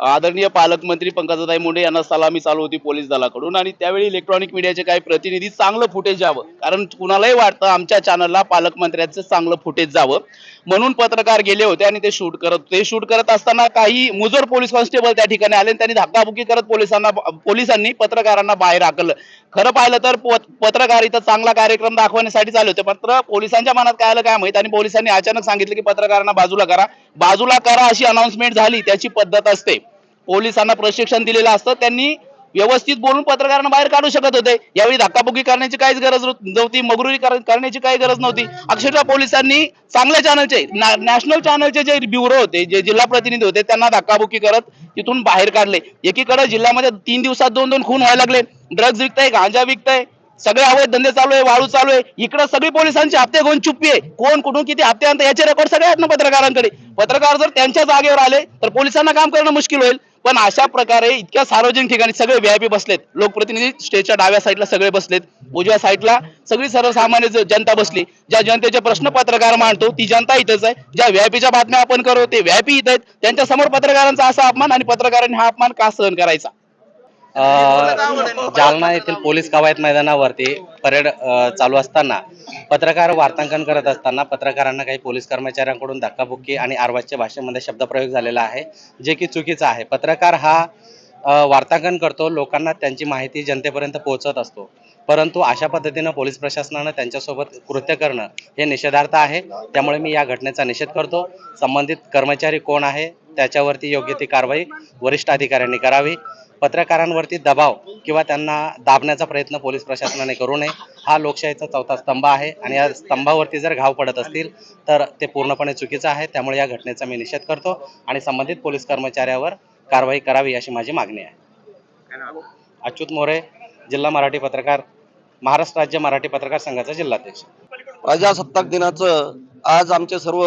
आदरणीय पालकमंत्री पंकजाताई मुंडे यांना सलामी चालू होती पोलीस दलाकडून आणि त्यावेळी इलेक्ट्रॉनिक मीडियाचे काही प्रतिनिधी चांगलं फुटेज यावं कारण कुणालाही वाटतं आमच्या चॅनलला पालकमंत्र्यांचं चांगलं फुटेज जावं. म्हणून पत्रकार गेले होते आणि ते शूट करत ते शूट करत असताना काही मुजोर पोलीस कॉन्स्टेबल त्या ठिकाणी आले आणि त्यांनी धक्काबुक्की करत पोलिसांना पोलिसांनी पत्रकारांना बाहेर हाकललं. खरं पाहिलं तर पत- पत्रकार इथं चांगला कार्यक्रम दाखवण्यासाठी चालू होते. मात्र पोलिसांच्या मनात काय आलं काय माहीत? आणि पोलिसांनी अचानक सांगितलं की पत्रकारांना बाजूला करा. बाजूला करा अशी अनाऊन्समेंट झाली. त्याची पद्धत असते. पोलिसांना प्रशिक्षण दिलेलं असतं. त्यांनी व्यवस्थित बोलून पत्रकारांना बाहेर काढू शकत होते. यावेळी धक्काबुक्की करण्याची काहीच गरज नव्हती मगरुरी करण्याची काही गरज नव्हती. अक्षरशः पोलिसांनी चांगल्या चॅनलचे नॅशनल चॅनलचे जे ब्युरो होते जे जिल्हा प्रतिनिधी होते त्यांना धक्काबुक्की करत तिथून बाहेर काढले. एकीकडे जिल्ह्यामध्ये तीन दिवसात दोन दोन खून व्हायला लागले. ड्रग्ज विकताय गांजा विकताय सगळे अवैध धंदे चालू आहे वाळू चालू आहे. इकडे सगळी पोलिसांचे हप्ते घेऊन चुप्पी आहे. कोण कुठून किती हप्ते आणतात याचे रेकॉर्ड सगळे आहेत ना पत्रकारांकडे. पत्रकार जर त्यांच्या जागेवर आले तर पोलिसांना काम करणं मुश्किल होईल. पण अशा प्रकारे इतक्या सार्वजनिक ठिकाणी सगळे व्हीआयपी बसलेत. लोकप्रतिनिधी स्टेजच्या डाव्या साईडला सगळे बसलेत. उजव्या साईडला सगळी सर्वसामान्य जनता बसली. ज्या जनतेचे प्रश्न पत्रकार मांडतो ती जनता इथंच आहे. ज्या व्हीआयपीच्या बातम्या आपण करतो ते व्हीआयपी इथं आहेत. त्यांच्यासमोर पत्रकारांचा असा अपमान आणि पत्रकारांनी हा अपमान का सहन करायचा? जालना येथील पोलीस कवायत मैदानावरती परेड चालू असताना पत्रकार वार्तांकन करत असताना पत्रकारांना काही पोलीस कर्मचाऱ्यांकडून धक्काबुक्की आणि आरवाजच्या भाषेमध्ये शब्दप्रयोग झालेला आहे जे की चुकीचं आहे. पत्रकार हा वार्तांकन करतो लोकांना त्यांची माहिती जनतेपर्यंत पोहोचत असतो. परंतु अशा पद्धतीनं पोलीस प्रशासनानं त्यांच्यासोबत कृत्य करणं हे निषेधार्थ आहे. त्यामुळे मी या घटनेचा निषेध करतो. संबंधित कर्मचारी कोण आहे त्याच्यावरती योग्य ती कारवाई वरिष्ठ अधिकाऱ्यांनी करावी. पत्रकारांवरती दबाव किंवा त्यांना दाबण्याचा प्रयत्न पोलीस प्रशासनाने करू नये. हा लोकशाहीचा चौथा स्तंभ आहे आणि या स्तंभावरती जर घाव पडत असतील तर ते पूर्णपणे चुकीचं आहे. त्यामुळे या घटनेचा मी निषेध करतो आणि संबंधित पोलीस कर्मचाऱ्यावर कारवाई करावी अशी माझी मागणी आहे. अच्युत मोरे जिल्हा मराठी पत्रकार महाराष्ट्र राज्य मराठी पत्रकार संघाचा जिल्हाध्यक्ष. प्रजासत्ताक दिनाचं आज आमचे सर्व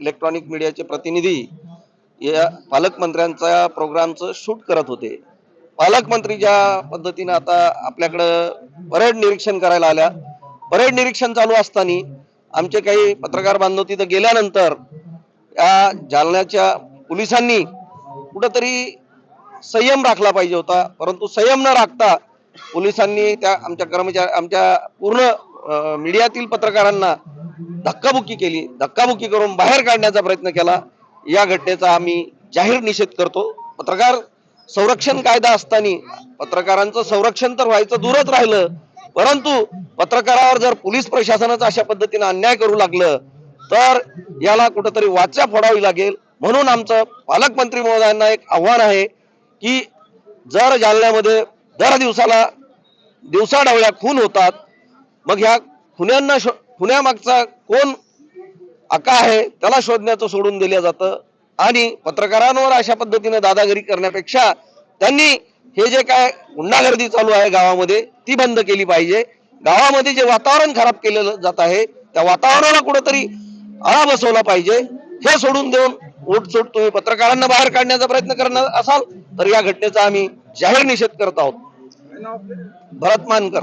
इलेक्ट्रॉनिक मीडियाचे प्रतिनिधी या पालकमंत्र्यांचा प्रोग्रामचं शूट करत होते. पालकमंत्री ज्या पद्धतीनं आता आपल्याकडं परेड निरीक्षण करायला आल्या. परेड निरीक्षण चालू असताना आमचे काही पत्रकार बांधव तिथं गेल्यानंतर या जालन्याच्या पोलिसांनी कुठंतरी संयम राखला पाहिजे होता. परंतु संयम न राखता पोलिसांनी त्या आमच्या कर्मचारी आमच्या पूर्ण मीडियातील पत्रकारांना धक्काबुक्की केली. धक्काबुक्की करून बाहेर काढण्याचा प्रयत्न केला. या घटनेचा आम्ही जाहीर निषेध करतो. पत्रकार संरक्षण कायदा असताना पत्रकारांचं संरक्षण तर व्हायचं दूरच राहिलं. परंतु पत्रकारावर जर पोलीस प्रशासनाचा अशा पद्धतीनं अन्याय करू लागलं तर याला कुठंतरी वाचा फोडावी लागेल. म्हणून आमचं पालकमंत्री महोदयांना एक आव्हान आहे की जर जालन्यामध्ये दर दिवसाला दिवसाढवळ्या खून होतात मग ह्या खुन्यांना खुन्यामागचा कोण आका आहे त्याला शोधण्याचं सोडून दिलं जातं. आणि पत्रकारांवर अशा पद्धतीने दादागिरी करण्यापेक्षा त्यांनी हे जे काय गुंडागर्दी चालू आहे गावामध्ये ती बंद केली पाहिजे. गावामध्ये जे वातावरण खराब केलेलं जात आहे त्या वातावरणाला कुठंतरी आळा बसवला पाहिजे. हे सोडून देऊन उठसूट तुम्ही पत्रकारांना बाहेर काढण्याचा प्रयत्न करणार असाल तर या घटनेचा आम्ही जाहीर निषेध करत आहोत. भरत मानकर